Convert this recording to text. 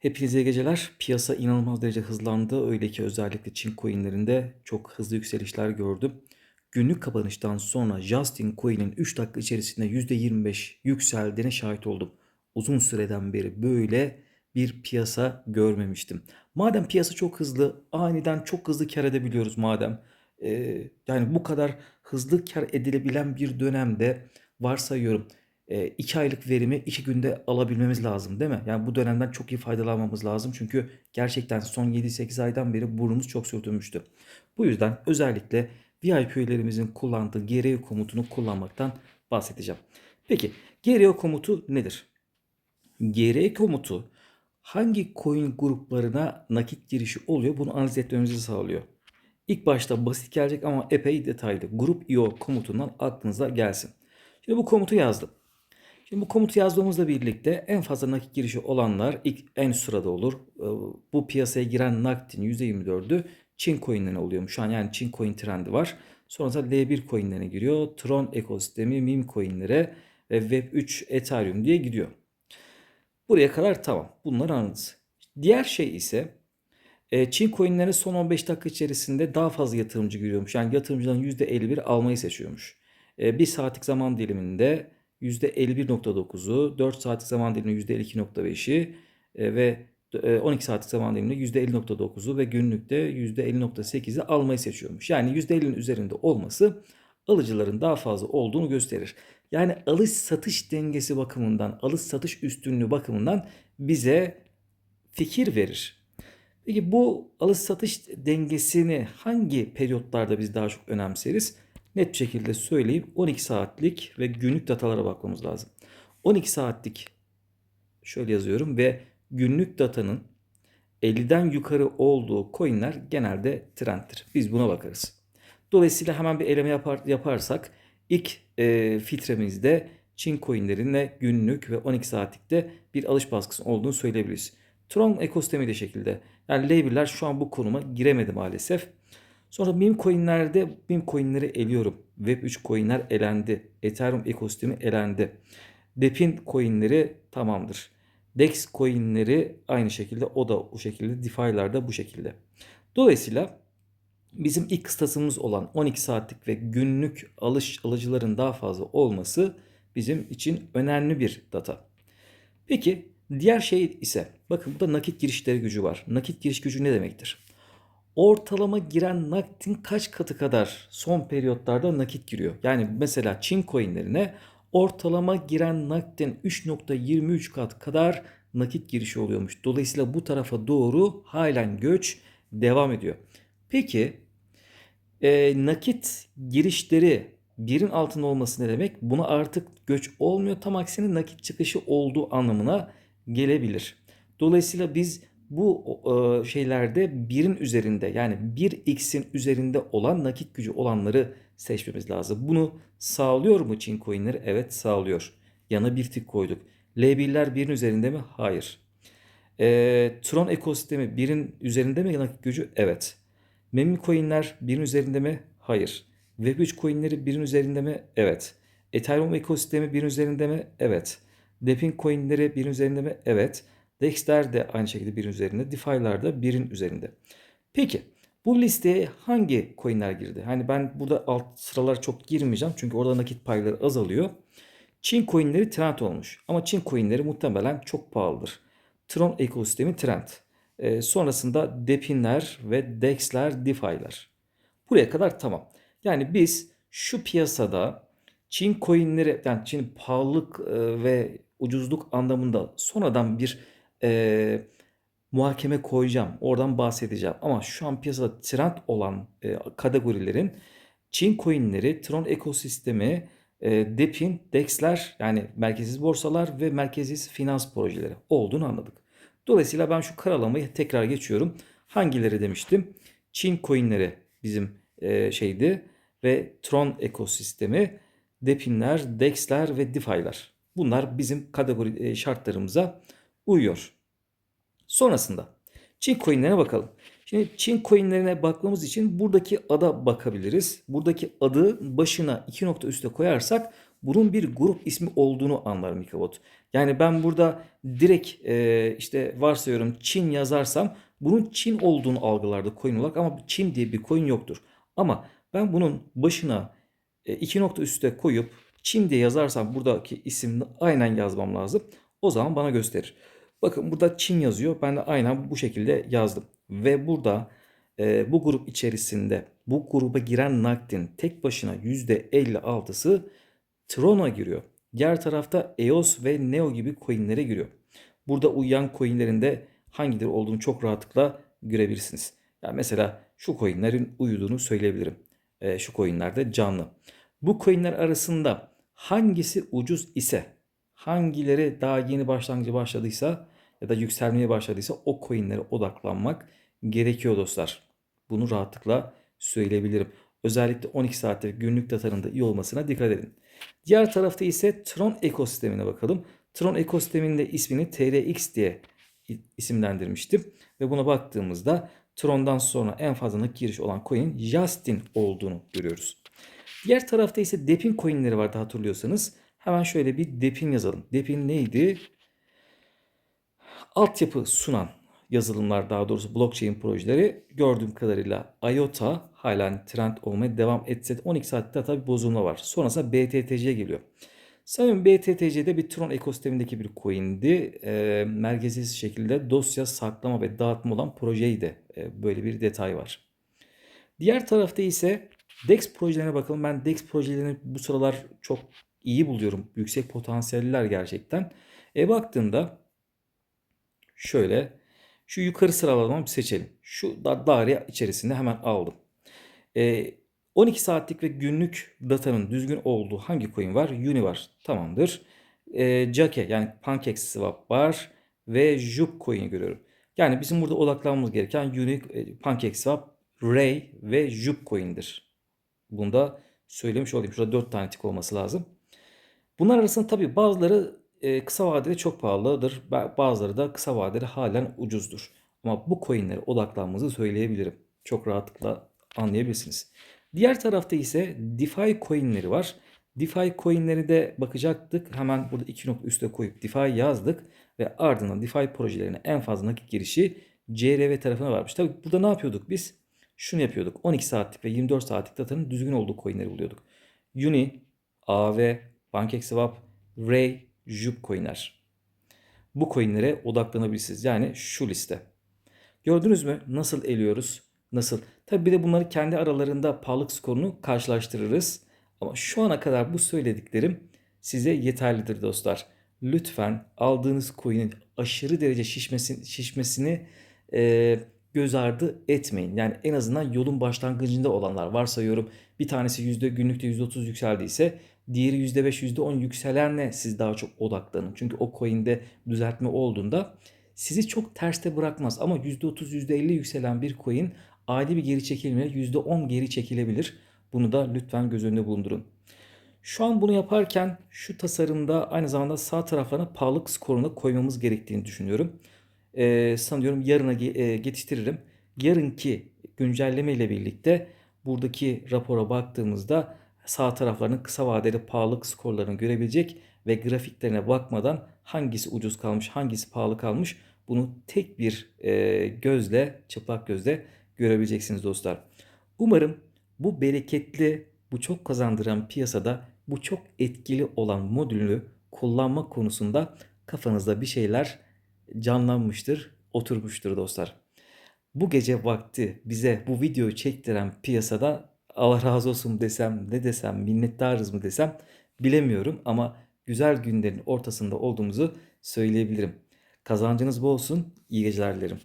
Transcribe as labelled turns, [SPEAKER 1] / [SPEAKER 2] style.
[SPEAKER 1] Hepinize iyi geceler. Piyasa inanılmaz derece hızlandı. Öyle ki özellikle Çin coinlerinde çok hızlı yükselişler gördüm. Günlük kapanıştan sonra Justin Coin'in 3 dakika içerisinde %25 yükseldiğine şahit oldum. Uzun süreden beri böyle bir piyasa görmemiştim. Madem piyasa çok hızlı, aniden çok hızlı kar edebiliyoruz madem. e, yani bu kadar hızlı kar edilebilen bir dönemde varsayıyorum. 2 aylık verimi 2 günde alabilmemiz lazım değil mi? Yani bu dönemden çok iyi faydalanmamız lazım. Çünkü gerçekten son 7-8 aydan beri burnumuz çok sürtünmüştü. Bu yüzden özellikle VIP üyelerimizin kullandığı GRE komutunu kullanmaktan bahsedeceğim. Peki GRE komutu nedir? GRE komutu hangi coin gruplarına nakit girişi oluyor bunu analiz etmemizi sağlıyor. İlk başta basit gelecek ama epey detaylı. Grup IO komutundan aklınıza gelsin. Şimdi bu komutu yazdım. Şimdi bu komutu yazdığımızla birlikte en fazla nakit girişi olanlar ilk en sırada olur. Ee, Bu piyasaya giren nakitin %24'ü Çin coinlerine oluyormuş. Şu an yani Çin coin trendi var. Sonrasında L1 coinlerine giriyor. Tron ekosistemi, meme coinlere ve Web3 Ethereum diye gidiyor. Buraya kadar tamam. Bunlar anladınız. Diğer şey ise e, Çin coinlerine son 15 dakika içerisinde daha fazla yatırımcı giriyormuş. Yani yatırımcıların %51 almayı seçiyormuş. E, bir saatlik zaman diliminde %51.9'u, 4 saatlik zaman diliminde %52.5'i e, ve e, 12 saatlik zaman diliminde %50.9'u ve günlükte %50.8'i almayı seçiyormuş. Yani %50'nin üzerinde olması alıcıların daha fazla olduğunu gösterir. Yani alış satış dengesi bakımından, alış satış üstünlüğü bakımından bize fikir verir. Peki bu alış satış dengesini hangi periyotlarda biz daha çok önemseriz? Net bir şekilde söyleyeyim 12 saatlik ve günlük datalara bakmamız lazım. 12 saatlik şöyle yazıyorum ve günlük datanın 50'den yukarı olduğu coinler genelde trendtir. Biz buna bakarız. Dolayısıyla hemen bir eleme yapar, yaparsak ilk e, filtremizde Çin coinlerine günlük ve 12 saatlikte bir alış baskısı olduğunu söyleyebiliriz. Tron ekosistemi de şekilde. Yani label'ler şu an bu konuma giremedi maalesef. Sonra meme coinlerde meme coinleri eliyorum. Web3 coinler elendi. Ethereum ekosistemi elendi. Depin coinleri tamamdır. Dex coinleri aynı şekilde o da o şekilde. DeFi'lar da bu şekilde. Dolayısıyla bizim ilk kıstasımız olan 12 saatlik ve günlük alış alıcıların daha fazla olması bizim için önemli bir data. Peki diğer şey ise bakın burada nakit girişleri gücü var. Nakit giriş gücü ne demektir? Ortalama giren nakitin kaç katı kadar son periyotlarda nakit giriyor? Yani mesela Çin coinlerine ortalama giren nakitin 3.23 kat kadar nakit girişi oluyormuş. Dolayısıyla bu tarafa doğru halen göç devam ediyor. Peki e, nakit girişleri birin altında olması ne demek? Buna artık göç olmuyor. Tam aksine nakit çıkışı olduğu anlamına gelebilir. Dolayısıyla biz bu e, şeylerde birin üzerinde yani 1x'in üzerinde olan nakit gücü olanları seçmemiz lazım. Bunu sağlıyor mu Çin coinleri? Evet sağlıyor. Yana bir tık koyduk. L1'ler birin üzerinde mi? Hayır. E, Tron ekosistemi birin üzerinde mi nakit gücü? Evet. Meme coinler birin üzerinde mi? Hayır. Web3 coinleri birin üzerinde mi? Evet. Ethereum ekosistemi birin üzerinde mi? Evet. Depin coinleri birin üzerinde mi? Evet. Dex'ler de aynı şekilde birin üzerinde. DeFi'lar da birin üzerinde. Peki bu listeye hangi coinler girdi? Hani ben burada alt sıralar çok girmeyeceğim. Çünkü orada nakit payları azalıyor. Çin coinleri trend olmuş. Ama Çin coinleri muhtemelen çok pahalıdır. Tron ekosistemi trend. Ee, sonrasında Depinler ve Dex'ler, DeFi'ler. Buraya kadar tamam. Yani biz şu piyasada Çin coinleri yani Çin pahalılık e, ve ucuzluk anlamında sonradan bir e, muhakeme koyacağım. Oradan bahsedeceğim. Ama şu an piyasada trend olan e, kategorilerin Çin coinleri, Tron ekosistemi, e, Depin, Dex'ler yani merkeziz borsalar ve merkeziz finans projeleri olduğunu anladık. Dolayısıyla ben şu karalamayı tekrar geçiyorum. Hangileri demiştim? Çin coinleri bizim e, şeydi ve Tron ekosistemi, Depinler, Dex'ler ve DeFi'ler. Bunlar bizim kategori e, şartlarımıza uyuyor. Sonrasında Çin coinlerine bakalım. Şimdi Çin coinlerine bakmamız için buradaki ada bakabiliriz. Buradaki adı başına iki nokta üste koyarsak bunun bir grup ismi olduğunu anlar Mikabot. Yani ben burada direkt e, işte varsayıyorum Çin yazarsam bunun Çin olduğunu algılardı coin olarak ama Çin diye bir coin yoktur. Ama ben bunun başına e, iki nokta üstte koyup Çin diye yazarsam buradaki isimini aynen yazmam lazım. O zaman bana gösterir. Bakın burada Çin yazıyor. Ben de aynen bu şekilde yazdım. Ve burada e, bu grup içerisinde bu gruba giren nakdin tek başına %56'sı Tron'a giriyor. Diğer tarafta EOS ve Neo gibi coinlere giriyor. Burada uyuyan coinlerin de hangileri olduğunu çok rahatlıkla görebilirsiniz. Yani mesela şu coinlerin uyuduğunu söyleyebilirim. E, şu coinler de canlı. Bu coinler arasında hangisi ucuz ise, hangileri daha yeni başlangıcı başladıysa ya da yükselmeye başladıysa o coinlere odaklanmak gerekiyor dostlar. Bunu rahatlıkla söyleyebilirim. Özellikle 12 saatlik günlük datanın da iyi olmasına dikkat edin. Diğer tarafta ise Tron ekosistemine bakalım. Tron ekosisteminde ismini TRX diye isimlendirmiştim. Ve buna baktığımızda Tron'dan sonra en fazla nakit giriş olan coin Justin olduğunu görüyoruz. Diğer tarafta ise Depin coinleri vardı hatırlıyorsanız. Hemen şöyle bir Depin yazalım. Depin neydi? Altyapı sunan yazılımlar daha doğrusu blockchain projeleri gördüğüm kadarıyla IOTA halen trend olmaya devam etse 12 saatte tabi bozulma var. Sonrasında BTTC geliyor. Sanırım BTTC'de bir Tron ekosistemindeki bir coin'di. E, merkezsiz şekilde dosya saklama ve dağıtma olan projeydi. E, böyle bir detay var. Diğer tarafta ise DEX projelerine bakalım. Ben DEX projelerini bu sıralar çok iyi buluyorum. Yüksek potansiyeller gerçekten. E baktığında şöyle şu yukarı sıralamamı seçelim. Şu da daire içerisinde hemen aldım. E, 12 saatlik ve günlük datanın düzgün olduğu hangi coin var? Uni var. Tamamdır. E, Jake yani PancakeSwap var ve Jup coin'i görüyorum. Yani bizim burada odaklanmamız gereken Uni, e, PancakeSwap, Ray ve Jup coin'dir. Bunu da söylemiş olayım. Şurada 4 tane tik olması lazım. Bunlar arasında tabii bazıları e, kısa vadede çok pahalıdır. Bazıları da kısa vadede halen ucuzdur. Ama bu coinlere odaklanmanızı söyleyebilirim. Çok rahatlıkla anlayabilirsiniz. Diğer tarafta ise DeFi coinleri var. DeFi coinleri de bakacaktık. Hemen burada iki nokta üste koyup DeFi yazdık. Ve ardından DeFi projelerine en fazla nakit girişi CRV tarafına varmış. Tabii burada ne yapıyorduk biz? Şunu yapıyorduk. 12 saatlik ve 24 saatlik datanın düzgün olduğu coinleri buluyorduk. Uni, AV, PancakeSwap, Ray, Jup coinler. Bu coinlere odaklanabilirsiniz. Yani şu liste. Gördünüz mü nasıl eliyoruz? Nasıl? Tabi bir de bunları kendi aralarında pahalılık skorunu karşılaştırırız. Ama şu ana kadar bu söylediklerim size yeterlidir dostlar. Lütfen aldığınız coin'in aşırı derece şişmesini, şişmesini e, göz ardı etmeyin. Yani en azından yolun başlangıcında olanlar varsayıyorum bir tanesi yüzde günlükte %30 yükseldiyse diğeri %5 %10 yükselenle siz daha çok odaklanın. Çünkü o coin'de düzeltme olduğunda sizi çok terste bırakmaz ama %30 %50 yükselen bir coin ani bir geri çekilme %10 geri çekilebilir. Bunu da lütfen göz önünde bulundurun. Şu an bunu yaparken şu tasarımda aynı zamanda sağ taraflarına pahalılık skorunu koymamız gerektiğini düşünüyorum. Ee, sanıyorum yarına e, getiririm. Yarınki güncelleme ile birlikte buradaki rapora baktığımızda sağ taraflarının kısa vadeli pahalılık skorlarını görebilecek ve grafiklerine bakmadan hangisi ucuz kalmış, hangisi pahalı kalmış bunu tek bir e, gözle, çıplak gözle görebileceksiniz dostlar. Umarım bu bereketli, bu çok kazandıran piyasada bu çok etkili olan modülü kullanma konusunda kafanızda bir şeyler canlanmıştır, oturmuştur dostlar. Bu gece vakti bize bu videoyu çektiren piyasada Allah razı olsun desem, ne desem, minnettarız mı desem bilemiyorum ama güzel günlerin ortasında olduğumuzu söyleyebilirim. Kazancınız bol olsun. İyi geceler dilerim.